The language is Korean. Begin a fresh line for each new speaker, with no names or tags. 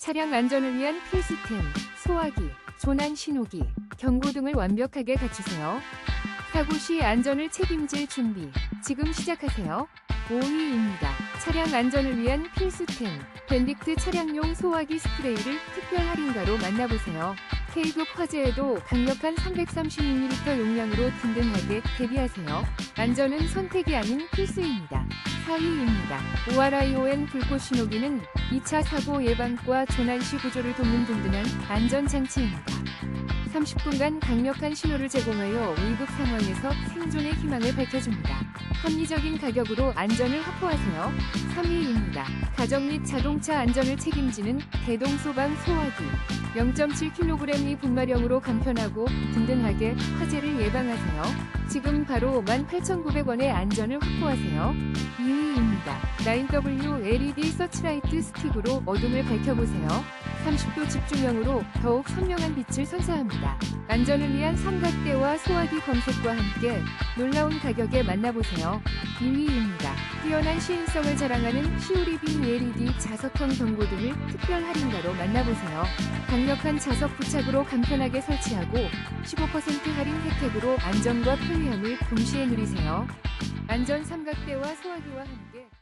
차량 안전을 위한 필수템, 소화기, 조난 신호기, 경고 등을 완벽하게 갖추세요. 사고 시 안전을 책임질 준비, 지금 시작하세요. 5위입니다. 차량 안전을 위한 필수템, 밴딕트 차량용 소화기 스프레이를 특별 할인가로 만나보세요. K급 화재에도 강력한 330ml 용량으로 든든하게 대비하세요. 안전은 선택이 아닌 필수입니다. 4위입니다. ORION 불꽃 신호기는 2차 사고 예방과 조난 시 구조를 돕는 든든한 안전장치입니다. 30분간 강력한 신호를 제공하여 위급 상황에서 생존의 희망을 밝혀줍니다. 합리적인 가격으로 안전을 확보하세요. 3위입니다. 가정 및 자동차 안전을 책임지는 대동소방 소화기. 0.7kg의 분말형으로 간편하고 든든하게 화재를 예방하세요. 지금 바로 18,900원의 안전을 확보하세요. 2위입니다. 9W LED 서치라이트 스틱으로 어둠을 밝혀보세요. 30도 집중형으로 더욱 선명한 빛을 선사합니다. 안전을 위한 삼각대와 소화기 검색과 함께 놀라운 가격에 만나보세요. 2위입니다. 뛰어난 시인성을 자랑하는 시우리빔 LED 자석형 경고등을 특별 할인가로 만나보세요. 강력한 자석 부착으로 간편하게 설치하고 15% 할인 혜택으로 안전과 편리함을 동시에 누리세요. 안전 삼각대와 소화기와 함께